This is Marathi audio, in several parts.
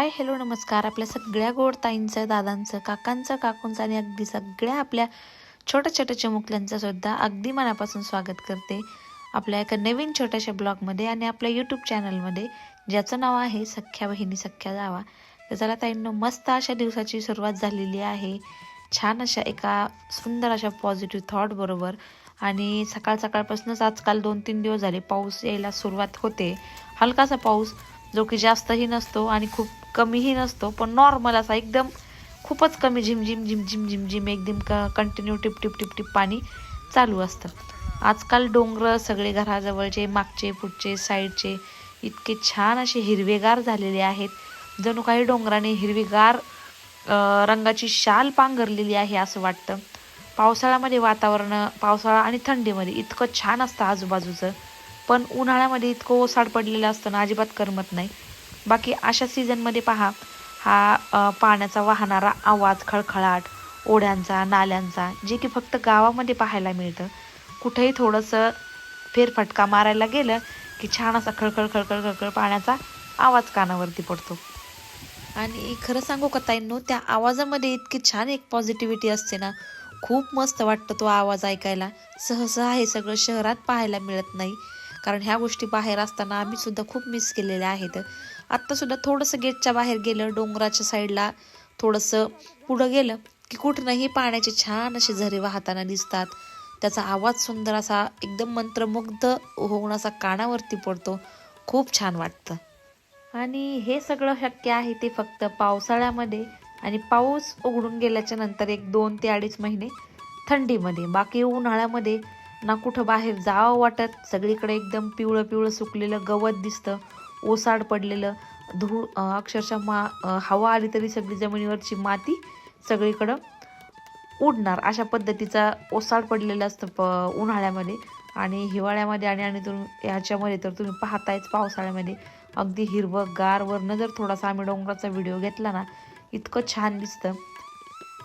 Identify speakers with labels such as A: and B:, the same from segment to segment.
A: हाय हॅलो नमस्कार. आपल्या सगळ्या गोड ताईंचं दादांचं काकांचं काकूंचं आणि अगदी सगळ्या आपल्या छोट्या छोट्या चिमुकल्यांचं सुद्धा अगदी मनापासून स्वागत करते. आपल्या एका नवीन छोट्याशा ब्लॉगमध्ये आणि आपल्या यूट्यूब चॅनलमध्ये ज्याचं नाव आहे सख्या बहिणी सख्या जावा. तर चला ताईंनो मस्त अशा दिवसाची सुरुवात झालेली आहे. छान अशा एका सुंदर अशा पॉझिटिव्ह थॉट बरोबर. आणि सकाळ सकाळपासूनच आजकाल दोन तीन दिवस झाले पाऊस यायला सुरुवात होते. हलकासा पाऊस जो की जास्तही नसतो आणि खूप कमीही नसतो पण नॉर्मल असा एकदम खूपच कमी झिमझिम झिमझिम झिमझिम एकदम क कंटिन्यू टिप टिप टिप टिप पाणी चालू असतं. आजकाल डोंगर सगळे घराजवळचे मागचे पुढचे साईडचे इतके छान असे हिरवेगार झालेले आहेत. जणू काही डोंगराने हिरवीगार रंगाची शाल पांघरलेली आहे असं वाटतं. पावसाळ्यामध्ये वातावरण पावसाळा आणि थंडीमध्ये इतकं छान असतं आजूबाजूचं. पण उन्हाळ्यामध्ये इतकं ओसाड पडलेलं असतं ना अजिबात करमत नाही. बाकी अशा सीझनमध्ये पहा हा पाण्याचा वाहणारा आवाज खळखळाट ओढ्यांचा नाल्यांचा जे की फक्त गावामध्ये पाहायला मिळतं कुठेही थोडंसं फेरफटका मारायला गेलं की छान असा खळखळ खळखळ खळखळ पाण्याचा आवाज कानावरती पडतो. आणि खरं सांगू का ताईंनो त्या आवाजामध्ये इतकी छान एक पॉझिटिव्हिटी असते ना खूप मस्त वाटतं तो आवाज ऐकायला. सहसा हे सगळं शहरात पाहायला मिळत नाही कारण ह्या गोष्टी बाहेर असताना आम्ही सुद्धा खूप मिस केलेल्या आहेत. आत्ता सुद्धा थोडंसं गेटच्या बाहेर गेलं डोंगराच्या साईडला थोडंसं पुढं गेलं की कुठनंही पाण्याचे छान असे झरे वाहताना दिसतात. त्याचा आवाज सुंदर असा एकदम मंत्रमुग्ध होऊन असा कानावरती पडतो. खूप छान वाटतं. आणि हे सगळं शक्य आहे ते फक्त पावसाळ्यामध्ये आणि पाऊस उघडून गेल्याच्यानंतर एक दोन ते अडीच महिने थंडीमध्ये. बाकी उन्हाळ्यामध्ये ना कुठं बाहेर जावं वाटत सगळीकडे एकदम पिवळं पिवळं सुकलेलं गवत दिसतं. ओसाड पडलेलं धूळ अक्षरशः मा हवा आली तरी सगळी जमिनीवरची माती सगळीकडं उडणार. अशा पद्धतीचा ओसाड पडलेलं असतं प उन्हाळ्यामध्ये आणि हिवाळ्यामध्ये आणि आणि तुम्ही ह्याच्यामध्ये तर तुम्ही पाहतायच पावसाळ्यामध्ये. अगदी हिरवं गारवरनं जर थोडासा आम्ही डोंगराचा व्हिडिओ घेतला ना इतकं छान दिसतं.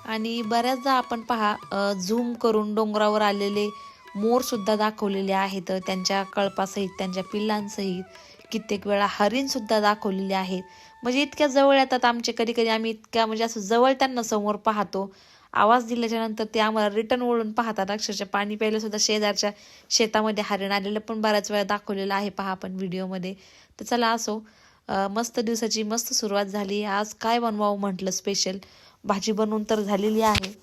A: आणि बऱ्याचदा आपण पहा झूम करून डोंगरावर आलेले मोरसुद्धा दाखवलेले आहेत त्यांच्या कळपासहित त्यांच्या पिल्लांसहित. कित्येक वेळा हरिणसुद्धा दाखवलेले आहेत. म्हणजे इतक्या जवळ येतात आमचे कधी कधी आम्ही इतक्या म्हणजे असं जवळ त्यांना समोर पाहतो. आवाज दिल्याच्या नंतर ते आम्हाला रिटर्न वळून पाहतात. अक्षरशः पाणी प्यायला सुद्धा शेजारच्या शेतामध्ये हरिण आलेलं पण बऱ्याच वेळा दाखवलेलं आहे. पहा आपण व्हिडिओमध्ये. तर चला असो मस्त दिवसाची मस्त सुरुवात झाली. आज काय बनवावं म्हटलं स्पेशल भाजी बनवून तर झालेली आहे.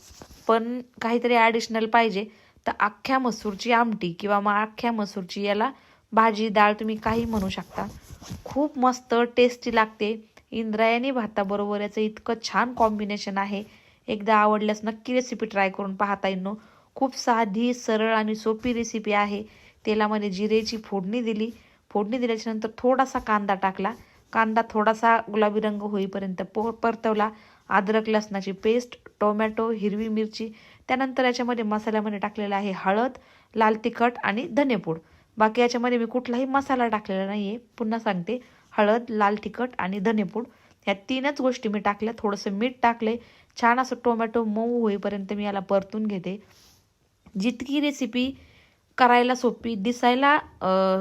A: पण काहीतरी ॲडिशनल पाहिजे. तर अख्ख्या मसूरची आमटी किंवा मग अख्ख्या मसूरची याला भाजी डाळ तुम्ही काही म्हणू शकता. खूप मस्त टेस्टी लागते. इंद्रायणी भाताबरोबर याचं इतकं छान कॉम्बिनेशन आहे. एकदा आवडल्यास नक्की रेसिपी ट्राय करून पाहता येईल खूप साधी सरळ आणि सोपी रेसिपी आहे. तेलामध्ये जिरेची फोडणी दिली. फोडणी दिल्याच्या नंतर थोडासा कांदा टाकला. कांदा थोडासा गुलाबी रंग होईपर्यंत पो परतवला. अद्रक लसणाची पेस्ट टोमॅटो हिरवी मिरची. त्यानंतर याच्यामध्ये मसाल्यामध्ये टाकलेला आहे हळद लाल तिखट आणि धनेपूड. बाकी याच्यामध्ये मी कुठलाही मसाला टाकलेला नाही आहे पुन्हा सांगते हळद लाल तिखट आणि धनेपूड ह्या तीनच गोष्टी मी टाकल्या. थोडंसं मीठ टाकले छान असं टोमॅटो मऊ होईपर्यंत मी याला परतून घेते. जितकी रेसिपी करायला सोपी दिसायला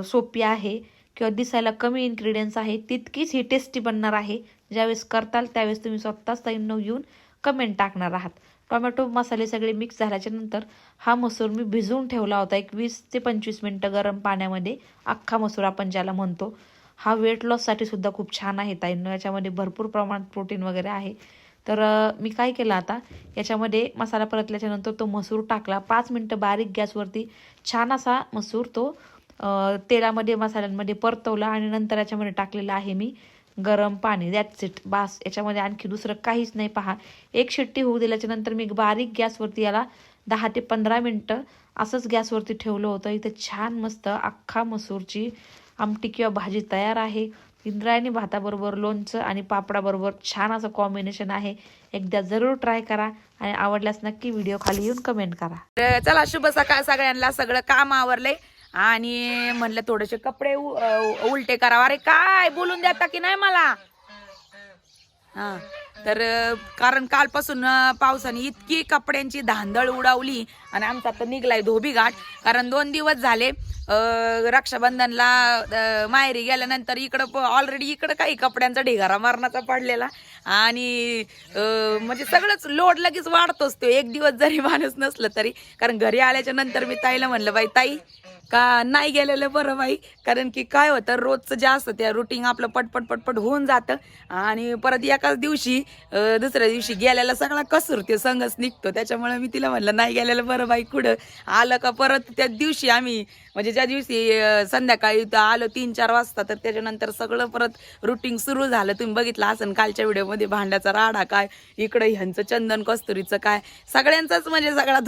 A: सोपी आहे किंवा दिसायला कमी इन्ग्रेडियंट्स आहे तितकीच ही टेस्टी बनणार आहे. ज्यावेळेस करताल त्यावेळेस तुम्ही स्वतःच ताईंनो येऊन कमेंट टाकणार आहात. टोमॅटो मसाले सगळे मिक्स झाल्याच्यानंतर हा मसूर मी भिजवून ठेवला होता. एक वीस ते पंचवीस मिनटं गरम पाण्यामध्ये अख्खा मसूर आपण ज्याला म्हणतो हा वेट लॉससाठी सुद्धा खूप छान आहे ताईंनो याच्यामध्ये भरपूर प्रमाणात प्रोटीन वगैरे आहे. तर मी काय केलं आता याच्यामध्ये मसाला परतल्याच्यानंतर तो मसूर टाकला. पाच मिनटं बारीक गॅसवरती छान असा मसूर तो तेलामध्ये मसाल्यांमध्ये परतवला आणि नंतर याच्यामध्ये टाकलेला आहे मी गरम पाणी दॅट्स इट बास याच्यामध्ये आणखी दुसरं काहीच नाही. पहा एक शिट्टी होऊ दिल्याच्या नंतर मी बारीक गॅसवरती याला दहा ते पंधरा मिनटं असंच गॅसवरती ठेवलं होतं. इथं छान मस्त अख्खा मसूरची आमटी किंवा भाजी तयार आहे. इंद्रायणी भाताबरोबर लोणचं आणि पापडाबरोबर छान असं कॉम्बिनेशन आहे. एकदा जरूर ट्राय करा आणि आवडल्यास नक्की व्हिडिओ खाली येऊन कमेंट करा.
B: चला शुभ सकाळ सगळ्यांना. सगळं काम आवरलंय. आणि म्हणलं थोडेसे कपडे उलटे करावा. अरे काय? बोलून देता की नाही मला? हा. तर कारण कालपासून पावसाने इतकी कपड्यांची धांदळ उडावली आणि आमचा तर निघलाय धोबी घाट कारण दोन दिवस झाले रक्षाबंधनला माहेरी गेल्यानंतर इकडं ऑलरेडी इकडं काही कपड्यांचा ढिगारा मारण्याचा पडलेला. आणि म्हणजे सगळंच लोड लगेच वाढतोच तो. एक दिवस जरी माणूस नसलं तरी. कारण घरी आल्याच्यानंतर मी ताईला म्हणलं बाई ताई का नाही गेलेलं बरं बाई? कारण की काय होतं रोजचं जे असतं त्या रुटीन आपलं पटपट पटपट होऊन जातं. आणि परत एकाच दिवशी दुसऱ्या दिवशी गेलेला सगळा कसूर ते संघच निघतो. त्याच्यामुळे मी तिला म्हणलं नाही गेलेलं बरं बाई कुठं? आलं का परत त्या दिवशी आम्ही म्हणजे ज्या दिवशी संध्याकाळी इथं आलो तीन चार वाजता तर त्याच्यानंतर सगळं परत रुटीन सुरू झालं. तुम्ही बघितलं असं कालच्या व्हिडिओमध्ये भांड्याचा राडा काय इकडं ह्यांचं चंदन कस्तुरीचं काय. सगळ्यांचाच म्हणजे सगळा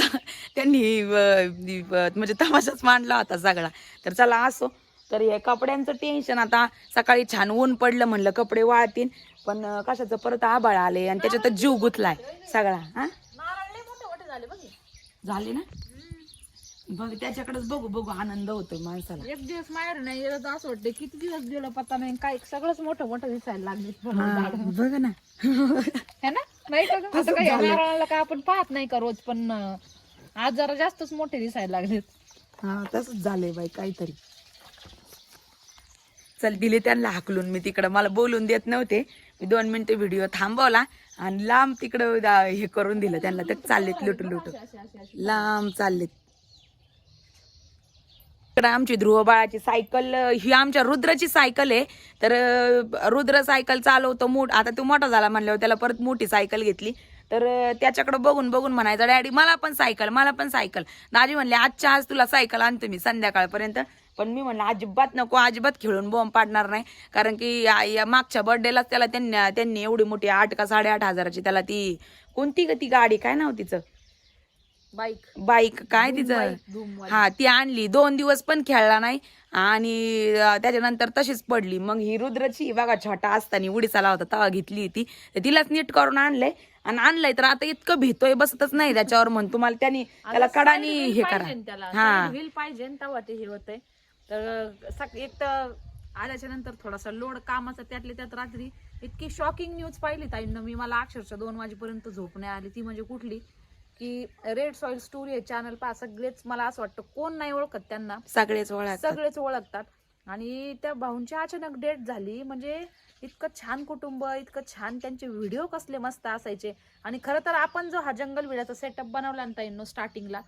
B: त्यांनी म्हणजे तमाशाच मांडला होता सगळा. तर चला असो. तर हे कपड्यांचं टेन्शन आता सकाळी छान ऊन पडलं म्हणलं कपडे वाळतील पण कशाचं परत आबाळ आले आणि त्याच्यात जीव गुतलाय सगळा हा. झाले ना? बघ त्याच्याकडेच बघू बघू आनंद होतो माणसाला.
C: एक दिवस माहेर नाही गेलं तर असं वाटतं किती दिवस गेलं पत्ता नाही काय सगळंच मोठं मोठं दिसायला लागले.
B: हा, बघ ना.
C: है ना? नाही का? गं? आता काही नारळाला काय आपण पाहत नाही का रोज पण अं, आज जरा जास्तच मोठे दिसायला लागलेत.
B: हा तसंच झालंय बाई काहीतरी. चल दिले त्यांना हाकलून. मी तिकडं मला बोलून देत नव्हते. मी दोन मिनिटं व्हिडिओ थांबवला आणि लांब तिकडं दा- हे करून दिलं त्यांना. ते चाललेत लुटू लुटू लांब चाललेत. तर आमची ध्रुव बाळाची सायकल ही आमच्या रुद्राची सायकल आहे. तर रुद्र सायकल चालवतो मोठ आता तो मोठा झाला म्हणल्यावर त्याला परत मोठी सायकल घेतली. तर त्याच्याकडं त्याच्याकडे बघून बघून म्हणायचं डॅडी मला पण सायकल मला पण सायकल. दाजी म्हणले आजच्या आज तुला सायकल आणतो मी संध्याकाळपर्यंत. पण मी म्हणलं अजिबात नको अजिबात खेळून बॉम्ब पाडणार नाही. कारण की या मागच्या बर्थडेलाच त्याला त्यांनी त्यांनी एवढी मोठी आठ का साडेआठ हजाराची त्याला ती कोणती ग ती गाडी? काय नाव तिचं?
C: बाईक.
B: बाईक काय तिचं? हा ती आणली. दोन दिवस पण खेळला नाही. आणि त्याच्यानंतर तशीच पडली. मग ही रुद्रची बघा छोटा असताना उडीसाला होता तवा घेतली ती. तर तिलाच नीट करून आणलंय. आणि आणलंय तर आता इतकं भीतोय बसतच नाही त्याच्यावर म्हण तुम्हाला त्यांनी त्याला कडानी हे करा. हा.
C: व्हील पाहिजे न तेव्हा ते हे होतंय. तर एक तर आल्याच्यानंतर थोडासा लोड कामाचा त्यातले त्यात रात्री इतकी शॉकिंग न्यूज पाहिली ताईंना. मी मला अक्षरशः दोन वाजेपर्यंत झोप नाही आली. ती म्हणजे कुठली? की रेड सॉइल स्टोरी चॅनल पहा सगळेच मला असं वाटतं कोण नाही ओळखत त्यांना.
B: सगळेच ओळख
C: सगळेच ओळखतात. आणि त्या भाऊंची अचानक डेट झाली म्हणजे इतकं छान कुटुंब इतकं छान त्यांचे व्हिडिओ कसले मस्त असायचे. आणि खरं तर आपण जो हा जंगल विड्याचा सेटअप बनवला ना स्टार्टिंगला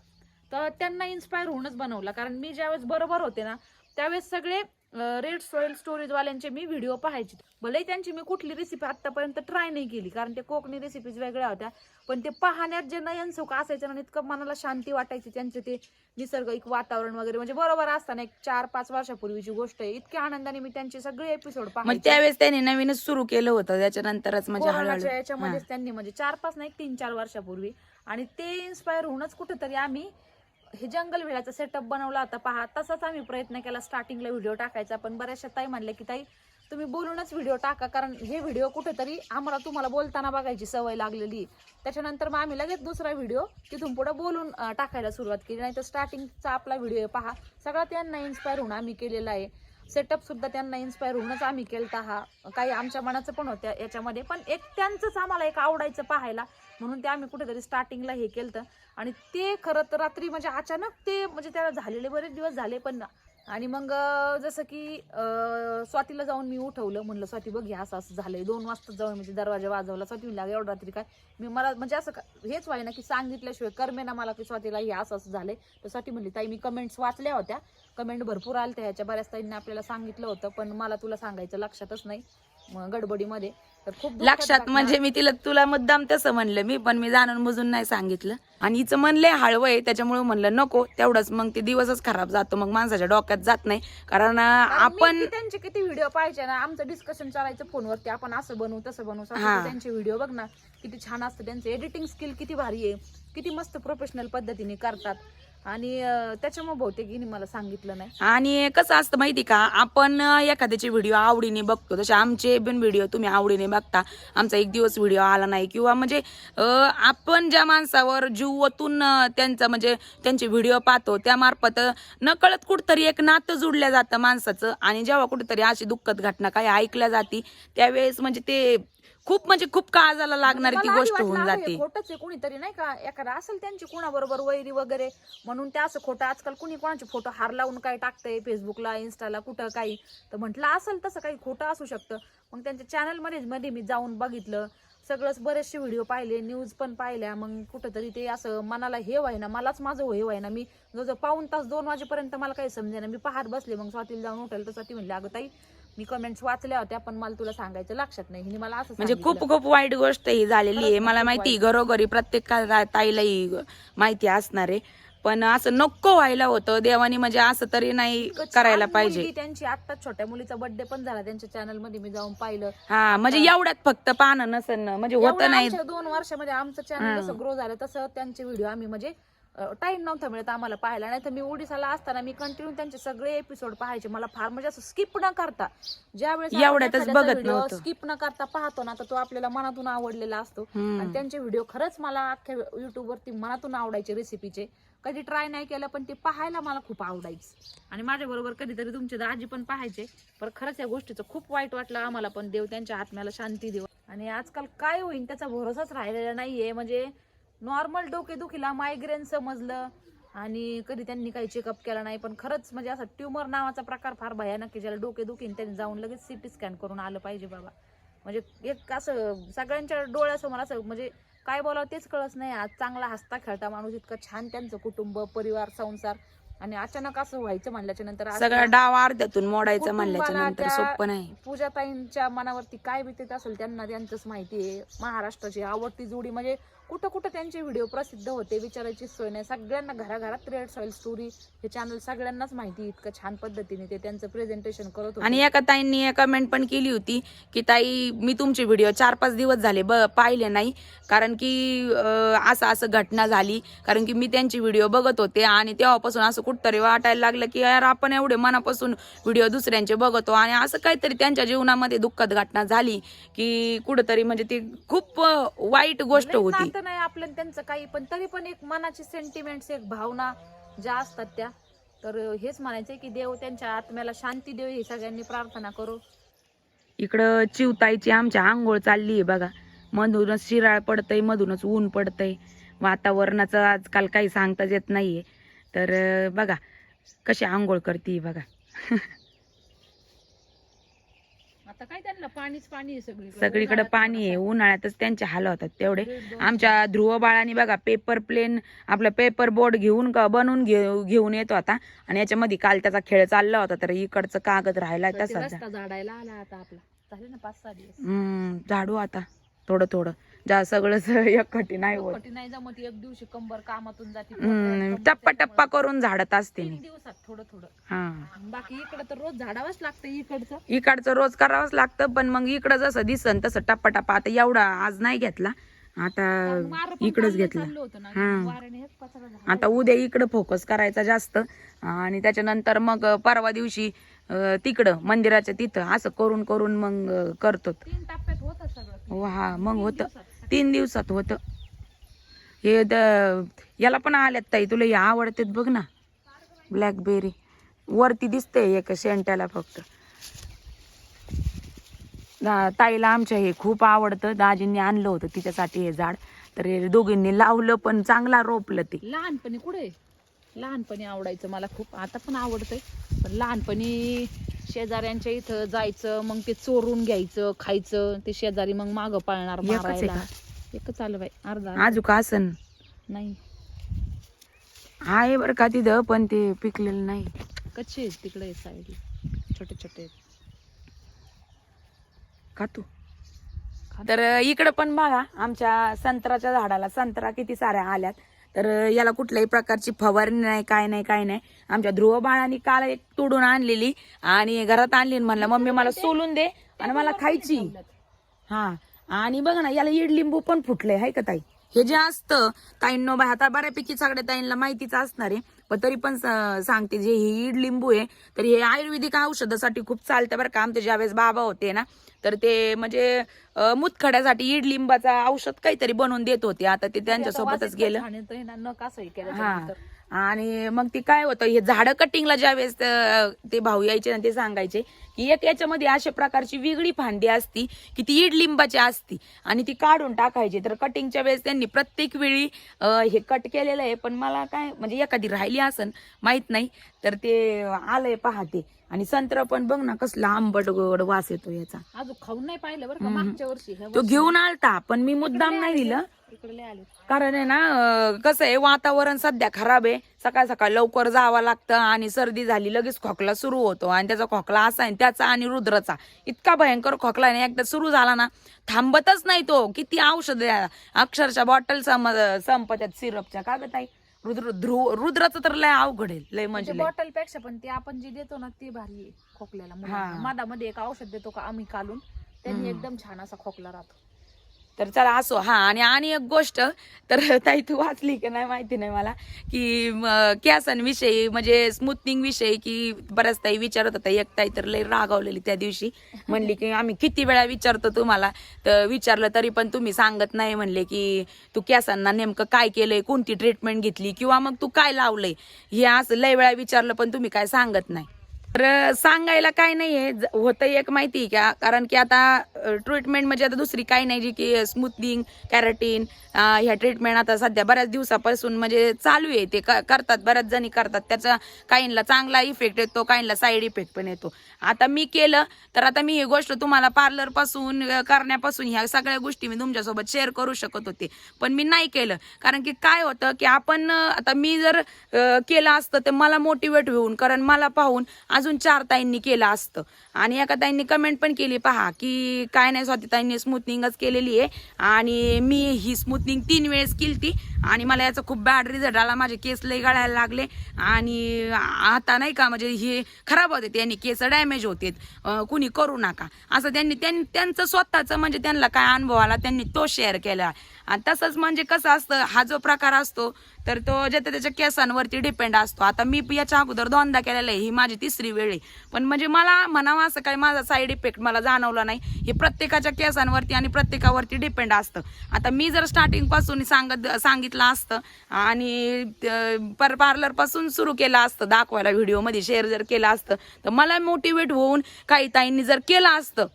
C: तर त्यांना इन्स्पायर होऊनच बनवला. कारण मी ज्यावेळेस बरोबर होते ना त्यावेळेस सगळे रेड सॉइल स्टोरेज वाल्यांचे मी व्हिडिओ पाहायचे. भलेही त्यांची मी कुठली रेसिपी आतापर्यंत ट्राय नाही केली कारण ते कोकणी रेसिपीज वेगळ्या होत्या पण ते पाहण्यात जे नयन सुख असायचं ना इतकं मनाला शांती वाटायची त्यांचे ते निसर्गिक वातावरण वगैरे म्हणजे बरोबर असताना एक चार पाच वर्षापूर्वीची गोष्ट आहे. इतक्या आनंदाने मी त्यांचे सगळे एपिसोड
B: मग त्यावेळेस त्यांनी नवीनच सुरू केलं होतं त्याच्यानंतरच म्हणजे
C: याच्यामध्येच त्यांनी म्हणजे चार पाच नाही तीन चार वर्षापूर्वी. आणि ते इन्स्पायर होऊनच कुठेतरी आम्ही हे जंगल वेळाचा सेटअप बनवला होता पहा. तसाच आम्ही प्रयत्न केला स्टार्टिंगला व्हिडिओ टाकायचा पण बऱ्याचशा ताई म्हणले की ताई तुम्ही बोलूनच व्हिडिओ टाका कारण हे व्हिडिओ कुठेतरी आम्हाला तुम्हाला बोलताना बघायची सवय लागलेली त्याच्यानंतर मग आम्ही लगेच दुसरा व्हिडिओ तिथून पुढे बोलून टाकायला सुरुवात केली. नाही तर स्टार्टिंगचा आपला व्हिडिओ पहा. सगळा त्यांना इन्स्पायर होऊन आम्ही केलेला आहे. सेटअप सुद्धा त्यांना इन्स्पायर होऊनच आम्ही केलता हा. काही आमच्या मनाचं पण होत्या याच्यामध्ये पण एक त्यांचंच आम्हाला एक आवडायचं पाहायला. म्हणून ते आम्ही कुठेतरी स्टार्टिंगला हे केलं आणि ते खरं तर रात्री म्हणजे अचानक ते म्हणजे त्याला झालेले बरेच दिवस झाले पण आणि मग जसं की स्वातीला जाऊन मी उठवलं. म्हणलं स्वाती बघ हे असं असं झालंय. दोन वाजता जाऊन म्हणजे दरवाजा वाजवला. स्वाती म्हणला एवढं रात्री काय? मी मला म्हणजे असं का- हेच व्हाय ना की सांगितल्याशिवाय करमे ना मला की स्वातीला हे असं असं झालंय. तर स्वाती म्हणली ताई मी कमेंट्स वाचल्या होत्या. कमेंट भरपूर आल्या ह्याच्या बऱ्याच ताईंनी आपल्याला सांगितलं होतं. पण मला तुला सांगायचं लक्षातच नाही. गडबडीमध्ये. तर खूप
B: लक्षात. म्हणजे मी तिला तुला मुद्दाम तसं म्हणलं मी पण मी जाणून बुजून नाही सांगितलं. आणि हिचं म्हणलंय हळवं आहे. त्याच्यामुळे म्हणलं नको तेवढंच मग ते दिवसच खराब जातो मग माणसाच्या डोक्यात जात नाही. कारण आपण
C: त्यांचे किती व्हिडिओ पाहायचे ना आमचं डिस्कशन चालायचं फोनवरती आपण असं बनवू तसं बनवू.
B: हा.
C: त्यांचे व्हिडिओ बघ ना किती छान असतं त्यांचं एडिटिंग स्किल किती भारी आहे. किती मस्त प्रोफेशनल पद्धतीने करतात. आणि त्याच्यामुळे बहुतेक हिने मला सांगितलं नाही.
B: आणि कसं असतं माहिती का आपण एखाद्याचे व्हिडिओ आवडीने बघतो. जसे आमचे पण व्हिडिओ तुम्ही आवडीने बघता. आमचा एक दिवस व्हिडिओ आला नाही. किंवा म्हणजे आपण ज्या माणसावर जीव ओतून त्यांचा म्हणजे त्यांचे व्हिडिओ पाहतो त्यामार्फत नकळत कुठतरी एक नातं जुडलं जातं माणसाचं. आणि जेव्हा कुठेतरी अशी दुःखद घटना काही ऐकल्या जाती त्यावेळेस म्हणजे ते खूप म्हणजे खूप काळजाला लागणार ती
C: मला आधी
B: गोष्ट
C: वाटलं,
B: होऊन
C: अरे,
B: जाते.
C: खोटंच आहे कुणीतरी नाही का? एखादा असेल त्यांची कुणाबरोबर वैरी वगैरे म्हणून ते असं खोटं आजकाल कुणी कोणाचे फोटो हार लावून काय टाकतंय फेसबुकला इन्स्टाला कुठं काही. तर म्हटलं असेल तसं काही खोटं असू शकतं. मग त्यांच्या चॅनलमध्ये मध्ये मी जाऊन बघितलं. सगळंच बरेचसे व्हिडिओ पाहिले न्यूज पण पाहिल्या. मग कुठंतरी ते असं मनाला हे व्हायना मलाच माझं हे व्हायना. मी जवळजवळ पाऊन तास दोन वाजेपर्यंत मला काही समजेना. मी पाहत बसले मग स्वातीला जाऊन उठेल तर स्वाती म्हणली अगं ताई मी कमेंट्स वाचल्या होत्या पण मला तुला सांगायचं लक्षात नाही. हिने मला असं
B: म्हणजे खूप. खूप वाईट गोष्ट ही झालेली आहे. मला माहिती. घरोघरी प्रत्येक का- ताईलाही माहिती असणार आहे. पण असं नको व्हायला होतं. देवानी म्हणजे असं तरी नाही करायला पाहिजे.
C: त्यांची आता छोट्या मुलीचा बर्थडे पण झाला. त्यांच्या चॅनलमध्ये मी जाऊन पाहिलं.
B: हा म्हणजे एवढ्यात फक्त पाहणं नसन म्हणजे होत नाही
C: दोन वर्षामध्ये आमचं
B: हा.
C: चॅनल जसं ग्रो झालं तसं त्यांचे व्हिडिओ आम्ही म्हणजे टाइम नव्हता मिळत आम्हाला पाहायला. नाही तर मी ओडिसाला असताना मी कंटिन्यू त्यांचे सगळे एपिसोड पाहायचे. मला फार म्हणजे असं स्किप न करता
B: बघत नव्हतं.
C: स्किप न करता पाहतो ना तर तो आपल्याला मनातून आवडलेला असतो. आणि त्यांचे व्हिडिओ खरंच मला अख्ख्या युट्यूब वरती मनातून आवडायचे रेसिपीचे कधी ट्राय नाही केलं पण ते पाहायला मला खूप आवडायचं. आणि माझ्या बरोबर कधीतरी तुमचे दाजी पण पाहायचे. पण खरंच या गोष्टीचं खूप वाईट वाटलं आम्हाला पण. देव त्यांच्या आत्म्याला शांती देव. आणि आजकाल काय होईल त्याचा भरोसाच राहिलेला नाहीये. म्हणजे नॉर्मल डोकेदुखीला मायग्रेन समजलं आणि कधी त्यांनी काही चेकअप केला नाही पण खरंच म्हणजे असा ट्युमर नावाचा प्रकार फार भयानक आहे ज्याला डोकेदुखीने त्यांनी जाऊन लगेच सिटी स्कॅन करून आलं पाहिजे बाबा. म्हणजे एक असं सगळ्यांच्या डोळ्यासमोर असं म्हणजे काय बोलावं तेच कळत नाही. आज चांगला हसता खेळता माणूस इतकं छान त्यांचं कुटुंब परिवार संसार आणि अचानक असं व्हायचं म्हणल्याच्या नंतर
B: सगळा डाव अर्ध्यातून मोडायचं म्हणल्याच्या सोपं नाही.
C: पूजाताईंच्या मनावरती काय बितत असेल त्यांना त्यांचंच माहिती आहे. महाराष्ट्राची आवडती जोडी म्हणजे कुठं कुठं त्यांचे व्हिडिओ प्रसिद्ध होते विचारायची सोय नाही. सगळ्यांना घराघरात रेड सॉइल स्टोरी हे चॅनल सगळ्यांनाच माहिती. इतकं छान पद्धतीने ते त्यांचं प्रेझेंटेशन करत होते.
B: आणि एका ताईंनी कमेंट पण केली होती की ताई मी तुमचे व्हिडिओ चार पाच दिवस झाले ब पाहिले नाही. कारण की असं असं घटना झाली. कारण की मी त्यांचे व्हिडिओ बघत होते आणि तेव्हापासून असं कुठतरी वाटायला लागलं की यार आपण एवढे मनापासून व्हिडिओ दुसऱ्यांचे बघतो आणि असं काहीतरी त्यांच्या जीवनामध्ये दुःखद घटना झाली की कुठंतरी म्हणजे ती खूप वाईट गोष्ट होती.
C: तर नाही आपलं त्यांचं काही पण तरी पण एक मनाची सेंटिमेंट्स एक भावना ज्या असतात त्या. तर हेच म्हणायचं आहे की देव त्यांच्या आत्म्याला शांती देव ही सगळ्यांनी प्रार्थना करू.
B: इकडं चिवताईची आमच्या आंघोळ चालली आहे बघा. मधूनच शिराळ पडतंय मधूनच ऊन पडतंय. वातावरणाचं आजकाल काही सांगताच येत नाहीये. तर बघा कशी आंघोळ करते बघा.
C: आता काय त्यांना? पाणीच पाणी आहे सगळीकडे.
B: सगळीकडे पाणी आहे. उन्हाळ्यातच त्यांचे हाल होतात तेवढे. आमच्या ध्रुव बाळाने बघा पेपर प्लेन आपलं पेपर बोर्ड घेऊन क- बनवून घेऊ- घेऊन येतो आता. आणि याच्यामध्ये काल त्याचा खेळ चालला होता तर इकडचं कागद राहिला
C: तर ते
B: तसाच.
C: रस्ता झाडायला आला आता आपला. झाले ना पाच सहा दिवस.
B: हम्म झाडू आता. थोडं थोडं. जा सगळंच एकखटी नाही होत.
C: कठी नाही जमत एक दिवशी कंबर कामातून जाते
B: हम्म,
C: कंबर
B: टप्पा टप्पा करून झाडत असते
C: तीन
B: मी
C: दिवसात थोडं थोडं.
B: हा.
C: बाकी इकडे तर रोज झाडावंच लागतं इकडचं.
B: इकडचं रोज करावंच लागतं पण मग इकडं जसं दिसन तसं टप्पा टप्पा. आता एवढा आज नाही घेतला. आता
C: वारं पण
B: इकडंच
C: चाललं-
B: घेतला.
C: चाललं होतं ना
B: हा.
C: वाऱ्याने हेच पसारा झाला.
B: आता उद्या इकडं फोकस करायचा जास्त. आणि त्याच्यानंतर मग परवा दिवशी अं, तिकडं मंदिराच्या तिथं असं करून करून मग करतो.
C: तीन टप्प्यात होतं सगळं.
B: हो मग होतं. तीन दिवसात होतं. हे द याला पण आल्यात ताई तुला हे आवडतात बघ ना. ब्लॅकबेरी वरती दिसते एक शेंट्याला फक्त. ताईला आमच्या हे खूप आवडतं. दाजींनी आणलं होतं तिच्यासाठी हे झाड. तर हे दोघींनी लावलं पण चांगला रोपलं ते.
C: लहानपणी कुठे? लहानपणी आवडायचं मला खूप. आता पण आवडतंय. पण लहानपणी शेजाऱ्यांच्या इथं जायचं मग ते चोरून घ्यायचं खायचं ते शेजारी मग मागं पाळणार मारायला? एकच आलं बाई अर्धा
B: आजूक आसन.
C: नाही.
B: आहे बरं का तिथं पण ते पिकलेलं नाही.
C: कच्चे आहेत तिकडे साईडला छोटे छोटे आहेत.
B: का तू तर इकडं पण बघा आमच्या संत्राच्या झाडाला संत्रा किती साऱ्या आल्यात. तर याला कुठल्याही प्रकारची फवारणी नाही काय नाही काय नाही. आमच्या ध्रुव बाळाने काल एक तोडून आणलेली आणि घरात आणली आणि म्हणलं मम्मी मला सोलून दे आणि मला खायची. हा. आणि बघा ना याला इड लिंबू पण फुटलंय हाय का ताई? हे जे असतं ताईंनो बाय आता बऱ्यापैकी सगळ्या ताईंना माहितीच असणार आहे पण तरी पण सांगते जे हे इड लिंबू आहे तर हे आयुर्वेदिक औषधासाठी खूप चालतं बरं का. आमचे ज्यावेळेस बाबा होते ना तर ते म्हणजे मुतखड्यासाठी इड लिंबाचा औषध काहीतरी बनवून देत होते. आता ते त्यांच्या सोबतच गेलं.
C: आणि
B: मग ती काय होतं हे झाडं कटिंगला ज्यावेळेस अं, ते भाऊ यायचे ना ते सांगायचे की एक याच्यामध्ये अशा प्रकारची वेगळी फांदी असती की ती इड लिंबाची असती आणि ती काढून टाकायची. तर कटिंगच्या वेळेस त्यांनी प्रत्येक वेळी हे कट केलेलं आहे. पण मला काय म्हणजे एखादी राहिली असन माहीत नाही. तर ते आलंय पहाते. आणि संत्र पण बघ ना कसला आंबट गोड वास येतो याचा.
C: अजून खाऊन नाही पाहिलं बरं का. मागच्या वर्षी
B: तो घेऊन आलता पण मी मुद्दाम नाही. दिलं. कारण आहे ना कसं आहे वातावरण सध्या खराब आहे. सकाळ सकाळ लवकर जावं लागतं आणि सर्दी झाली लगेच खोकला सुरू होतो. आणि त्याचा खोकला असा आहे त्याचा आणि रुद्रचा. इतका भयंकर खोकला आहे एकदा सुरू झाला ना थांबतच नाही तो. किती औषध अक्षरशः बॉटल सम संपत्यात सिरपच्या का ग ताई? रुद्र ध्रुव रुद्राचं तर लय अवघड आहे. लय म्हणजे.
C: बॉटलपेक्षा पण ते आपण जे देतो ना ते भारी आहे खोकल्याला. मधामध्ये एक औषध देतो का आम्ही काढून त्यांनी. एकदम छान असा खोकला राहतो.
B: तर चला असो. हा आणि आणि एक गोष्ट तर ताई तू वाचली की नाही माहिती नाही मला की कॅसांविषयी म्हणजे स्मूथनिंग विषयी की बऱ्याच ताई विचारत होता एक ताई तर लई रागावलेली त्या दिवशी. म्हणली की आम्ही किती वेळा विचारतो तुम्हाला? तर विचारलं तरी पण तुम्ही सांगत नाही म्हणले की तू कॅसांना नेमकं काय केलंय? कोणती ट्रीटमेंट घेतली? किंवा मग तू काय लावलंय? हे असं लय वेळा विचारलं पण तुम्ही काय सांगत नाही. तर सांगायला काय नाहीये. ज- होतं एक माहिती आहे का? कारण की आता ट्रीटमेंट म्हणजे आता दुसरी काही नाही जी की स्मूथनिंग कॅरेटीन ह्या ट्रीटमेंट आता सध्या बऱ्याच दिवसापासून म्हणजे चालू आहे. ते क- करतात बऱ्याच जणी करतात. त्याचा काहींना चांगला इफेक्ट येतो काहींना साईड इफेक्ट पण येतो. आता मी केलं तर आता मी ही गोष्ट तुम्हाला पार्लरपासून करण्यापासून ह्या सगळ्या गोष्टी मी तुमच्यासोबत शेअर करू शकत होते. पण मी नाही केलं. कारण की काय होतं की आपण आता मी जर केलं असतं तर मला मोटिवेट होऊन कारण मला पाहून आज अजून चार ताईंनी केलं असतं. आणि एका ताईंनी कमेंट पण केली पहा की काय नाही स्वाती ताईंनी स्मूथनिंगच केलेली आहे. आणि मी ही स्मूथनिंग तीन वेळेस केली ती आणि मला याचा खूप बॅड रिझल्ट आला. माझे केस लय गळायला लागले. आणि आता नाही का म्हणजे हे खराब होते. त्यांनी केस डॅमेज होते. कुणी करू नका. असं त्यांनी त्यां- त्यांचं स्वतःचं म्हणजे त्यांना काय अनुभव आला त्यांनी तो शेअर केला. आणि तसंच म्हणजे कसं असतं हा जो प्रकार असतो तर तो ज्याच्या त्याच्या केसांवरती डिपेंड असतो. आता मी याच्या अगोदर दोनदा केलेला आहे. ही माझी तिसरी वेळ आहे. पण म्हणजे मला म्हणावं असं काही माझा साईड इफेक्ट मला जाणवला नाही. हे प्रत्येकाच्या केसांवरती आणि प्रत्येकावरती डिपेंड असतं. आता मी जर स्टार्टिंगपासून सांगत सांगितलं असतं. आणि पर पार्लरपासून सुरू केलं असतं दाखवायला व्हिडिओमध्ये शेअर जर केलं असतं तर मला मोटिवेट होऊन काही ताईंनी जर केलं असतं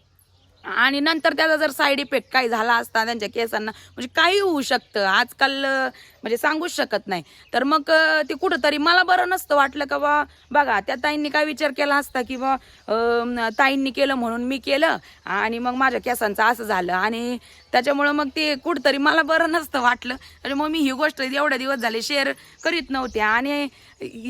B: आणि नंतर त्याचा जर साईड इफेक्ट काही झाला असता त्यांच्या केसांना म्हणजे काही होऊ शकतं. आजकाल म्हणजे सांगूच शकत नाही. तर मग ते कुठंतरी मला बरं नसतं वाटलं का बा बघा त्या ताईंनी काय विचार केला असता की बा ताईंनी केलं म्हणून मी केलं आणि मग माझ्या केसांचं असं झालं आणि त्याच्यामुळं मग ते कुठंतरी मला बरं नसतं वाटलं. म्हणजे त्याच्यामुळे मी ही गोष्ट एवढ्या दिवस झाले शेअर करीत नव्हते आणि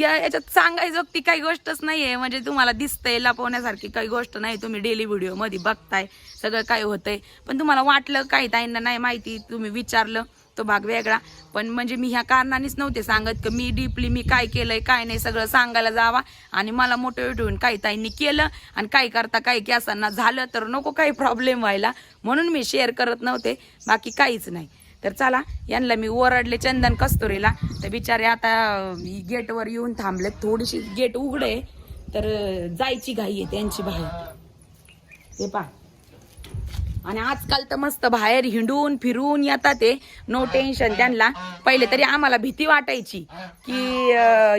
B: या याच्यात सांगायचं ती काही गोष्टच नाही आहे म्हणजे तुम्हाला दिसतंय लपवण्यासारखी काही गोष्ट नाही. तुम्ही डेली व्हिडिओमध्ये बघताय सगळं काय होतंय. पण तुम्हाला वाटलं काही ताईंना नाही माहिती तुम्ही विचारलं. तो भाग वेगळा. पण म्हणजे मी ह्या कारणानेच नव्हते सांगत की मी डीपली मी काय केलंय काय नाही सगळं सांगायला जावा. आणि मला मोटिवेट होऊन काही ताईंनी केलं आणि काही करता काही केसांना झालं तर नको काही प्रॉब्लेम व्हायला. म्हणून मी शेअर करत नव्हते. बाकी काहीच नाही. तर चला यांना मी ओरडले चंदन कस्तुरीला. तर बिचारे आता गेटवर येऊन थांबले थोडीशी गेट उघडे. तर जायची घाई आहे त्यांची बाहेर. हे पा आणि आजकाल तर मस्त बाहेर हिंडून फिरून येतात ते. नो टेन्शन त्यांना. पहिले तरी आम्हाला भीती वाटायची की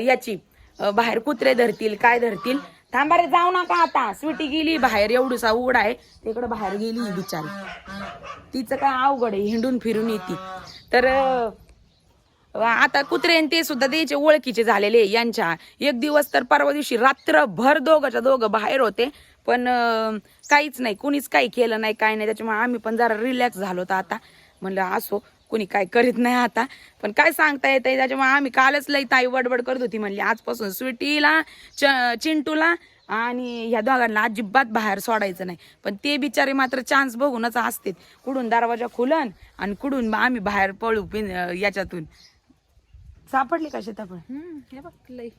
B: याची. बाहेर कुत्रे धरतील काय धरतील. थांबा रे जाऊ नका आता. स्वीटी गेली बाहेर एवढूसा उघड आहे. तिकडे बाहेर गेली बिचारी. तिचं काय अवघड आहे हिंडून फिरून येते. तर आता कुत्रे आणि ते सुद्धा द्यायचे ओळखीचे झालेले यांच्या. एक दिवस तर परवा दिवशी रात्रभर दोघंच्या दोघं बाहेर होते. पण काहीच नाही. कुणीच काही केलं नाही काय नाही. त्याच्यामुळे आम्ही पण जरा रिलॅक्स झालो होतो आता. म्हणलं असो कुणी काय करीत नाही आता. पण काय सांगता येत त्याच्यामुळे आम्ही कालच लई ताई वडबड करत होती म्हणली. आजपासून स्वीटीला च- चिंटूला आणि ह्या दोघांना अजिबात बाहेर सोडायचं नाही. पण ते बिचारे मात्र चान्स बघूनच असते कुठून दरवाजा खुलन आणि कुठून आम्ही बाहेर पळू याच्यातून. सापडली का
C: शेतापण हे बघ लई.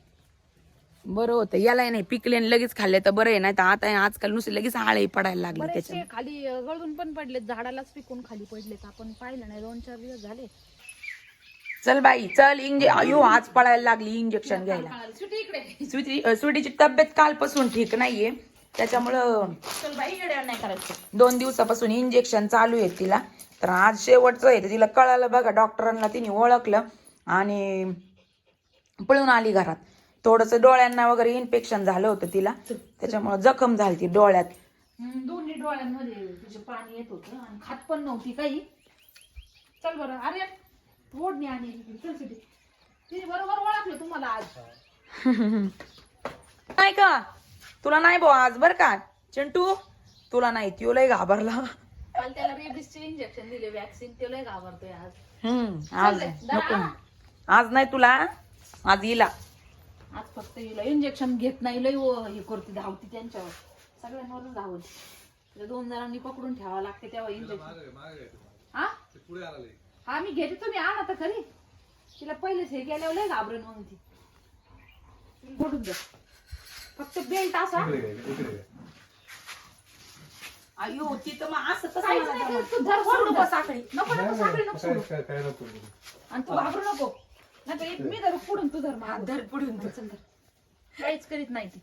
B: बरं होतं. याला नाही पिकले आणि लगेच खाल्ले तर बरं आहे नाही तर आता आजकाल नुसते लगेच आळही पडायला लागले त्याच्या
C: बरेचसे खाली अं, गळून पण पडलेत झाडालाच पिकून खाली पडलेत. आपण पाहिलं नाही दोन चार दिवस झाले.
B: चल बाई चल इंजे अयो आज पळायला लागली इंजेक्शन घ्यायला.
C: सुटी इकडे.
B: स्वीटी अं, स्वीटीची तब्येत कालपासून ठीक नाहीये. त्याच्यामुळं
C: चल बाई येड्या नाही करायचं.
B: दोन दिवसापासून इंजेक्शन चालू आहे तिला. तर आज शेवटचं आहे तर तिला कळालं बघा डॉक्टरांना तिने ओळखलं आणि पळून आली घरात. थोडंसं डोळ्यांना वगैरे इन्फेक्शन झालं होतं तिला. त्याच्यामुळे जखम झाली ती डोळ्यात.
C: हम्म, दोन्ही डोळ्यांमध्ये तिचे पाणी येत होतं आणि खात पण नव्हती काही. चल बरं अरे ओढणी आणि इकडे. चल सिटी तिने बरोबर ओळखलं तुम्हाला आज.
B: नाही का? तुला नाही भाऊ आज बर का? चिंटू तुला नाही त्यो लय घाबरला.
C: काल त्याला इंजेक्शन दिले वॅक्सिन ते लय घाबरतोय आज.
B: हम्म आज
C: चाललंय,
B: नको.
C: दहा.
B: आज नाही तुला आज येला
C: आज फक्त हिला इंजेक्शन घेत नाही लय व- हे करते धावती त्यांच्यावर. सगळ्यांवरच धावते तिला दोन जणांनी पकडून ठेवावं लागते तेव्हा इंजेक्शन हा? हा मी घेते तुम्ही आणा तर खरी तिला पहिलेच हे गेल्यावर लय घाबरण मग ती. पडून द्या. फक्त बेल्ट असा.
B: अयो ती तर मग असं कसं
C: काहीच
B: मला
C: नाही
B: जमलं?
C: करत. तू धर
B: सोडू
C: सोडू
B: का
C: बस.
B: साखळी.
C: नको नको साखळी नको आणि तू घाबरू नको. नाही तर एक मी धरू पुढून तू धर मागं.
B: धर पुढून धर.
C: चल धर. काहीच करीत नाही ती.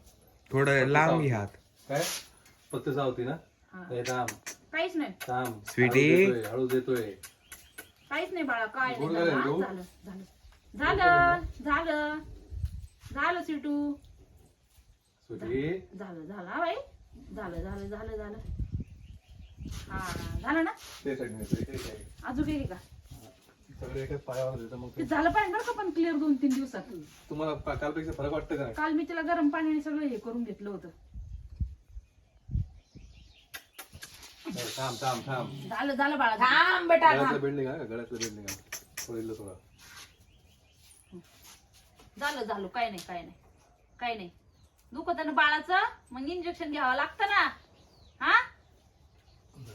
D: थोडं लांब घ्या हात.
E: काय? फक्त जावती ना?
C: हा.
E: थांब.
C: काहीच नाही.
E: थांब.
D: स्वीटी.
E: हळू देतोय, हळू देतोय.
C: काहीच नाही बाळा काय नाही.
E: गोड
C: झालं
E: झालं?
C: झालं. झालं झालं. झालं झालं सिटू झालं झालं हा बाई. झालं झालं झालं झालं. हा झालं ना?
E: ते ते.
C: अजून गेली का?
E: सगळे एकाच पायावर देतं मग
C: ते
E: ते-
C: झालं पाहिजे बरं का पण क्लिअर दोन तीन दिवसात.
E: तुम्हाला पा- कालपेक्षा फरक वाटतं का? नाही?
C: काल मी तिला गरम पाण्याने सगळं हे करून घेतलं होतं.
E: ए, थांब थांब थांब.
C: झालं झालं बाळा झालं.
B: थांब बेटा
E: गळ्यातलं
B: थांब.
E: बेंडिंग आहे का गळ्यातलं बेंडिंग आहे सोडलं थोडं.
C: झालं झालं. काय नाही काय नाही. काय नाही. दुखत ना बाळाचं? मग इंजेक्शन घ्यावं लागतं ना. हा?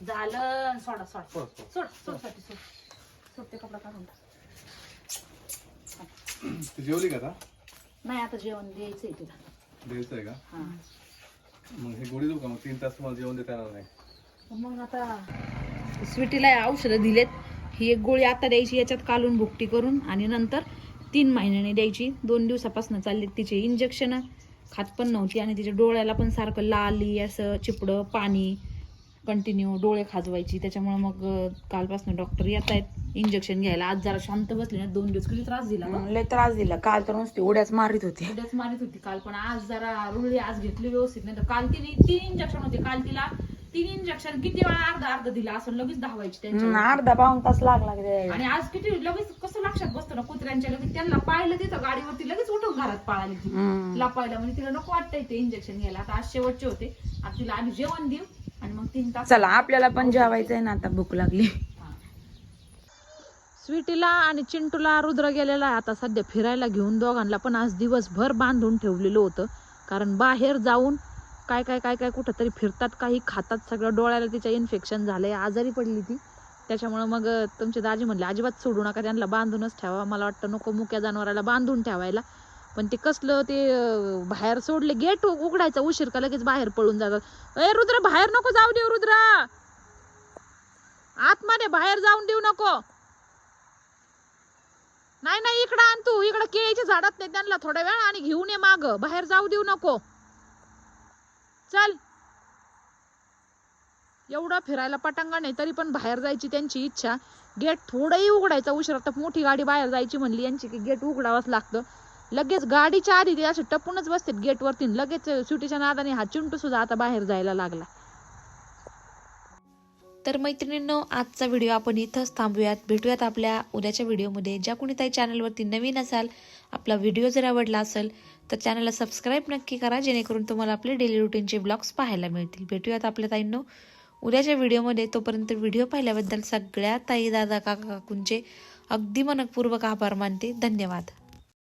C: झालं. सोडा सोडा.
E: सोड, सोड.
C: सोड सोड. साठी सोड सोड ते कपडा काढून टाक.
E: ती जेवली का आता?
C: नाही आता जेवण द्यायचंय तुला.
E: द्यायचं आहे का?
C: हा.
E: मग हे गोळी देऊ का? मग तीन तास तुम्हाला जेवण देता येणार नाही.
C: मग आता स्वीटीला औषधं दिलेत. ही एक गोळी आता द्यायची याच्यात कालून भुकटी करून आणि नंतर तीन महिन्याने द्यायची. दोन दिवसापासून चालले तिचे इंजेक्शन खात पण नव्हती आणि तिच्या डोळ्याला पण सारखं लाली असं चिपडं पाणी. कंटिन्यू डोळे खाजवायची. त्याच्यामुळे मग कालपासून डॉक्टर येत आहेत. इंजेक्शन घ्यायला. आज जरा शांत बसले ना. दोन दिवस किती त्रास दिला गं?
B: हम्म, लय त्रास दिला. काल तर नुसती उड्याच मारित होती.
C: उद्याच मारित होती काल. पण आज जरा रुळली. आज घेतली व्यवस्थित. नाही तर काल तिने तीन इंजेक्शन होते. काल तिला तीन इंजेक्शन किती वेळा अर्धा अर्धा दिला असं लगेच धावायची त्यांच्या
B: अर्धा पाऊन तास लागला.
C: आणि आज किती लगेच कसं लक्षात बसतं ना कुत्र्यांच्या लगेच. त्यांना पाहिलं तिथं गाडीवरती लगेच उठून घरात पळाली ती.
B: हम्म.
C: तिला पाहिलं म्हणजे तिला नको वाटतंय ते इंजेक्शन घ्यायला. आता आज शेवटचे होते. आता तिला आधी जेवण देऊ. आणि मग तीन तास
B: चला आपल्याला पण जेवायचंय ना आता भूक लागली.
C: स्वीटीला आणि चिंटूला रुद्र गेलेला आहे. आता सध्या फिरायला घेऊन दोघांना पण आज दिवसभर बांधून ठेवलेलं होतं. कारण बाहेर जाऊन काय काय काय काय कुठं तरी फिरतात काही खातात. सगळं डोळ्याला तिच्या इन्फेक्शन झालंय आजारी पडली ती. त्याच्यामुळं मग तुमचे दाजी म्हणले अजिबात सोडू नका त्यांना बांधूनच ठेवा. मला वाटतं नको मुक्या जनावराला बांधून ठेवायला. पण ते कसलं ते बाहेर सोडले गेट उघडायचा उशीर का लगेच बाहेर पळून जातात. ए रुद्र बाहेर नको जाऊ देऊ रुद्रा! आतमध्ये बाहेर जाऊन देऊ नको. नाही नाही इकडं आण तू. इकडं केळीच्या झाडात नाही त्यांना थोड्या वेळ आणि घेऊन ये माग. बाहेर जाऊ देऊ नको. चल. एवढं फिरायला पटांगा नाही तरी पण बाहेर जायची त्यांची इच्छा. गेट थोडंही उघडायचा उशीर. आता मोठी गाडी बाहेर जायची म्हणली यांची की गेट उघडावंच लागतं. लगेच गाडीच्या आधी ते असे टपूनच बसतात गेटवरती लगेच सुटीच्या नादाने हा चिंटू सुद्धा आता बाहेर जायला लागला.
A: तर मैत्रिणींनो आजचा व्हिडिओ आपण इथंच थांबूयात. भेटूयात आपल्या उद्याच्या व्हिडिओमध्ये ज्या कोणी ताई चॅनलवरती नवीन असाल आपला व्हिडिओ जर आवडला असेल तर चॅनलला सबस्क्राईब नक्की करा जेणेकरून तुम्हाला आपले डेली रुटीनचे ब्लॉग्स पाहायला मिळतील. भेटूयात आपल्या ताईंनो उद्याच्या व्हिडिओमध्ये तोपर्यंत व्हिडिओ पाहिल्याबद्दल सगळ्या ताई दादा काका काकूंचे अगदी मनपूर्वक आभार मानते. धन्यवाद.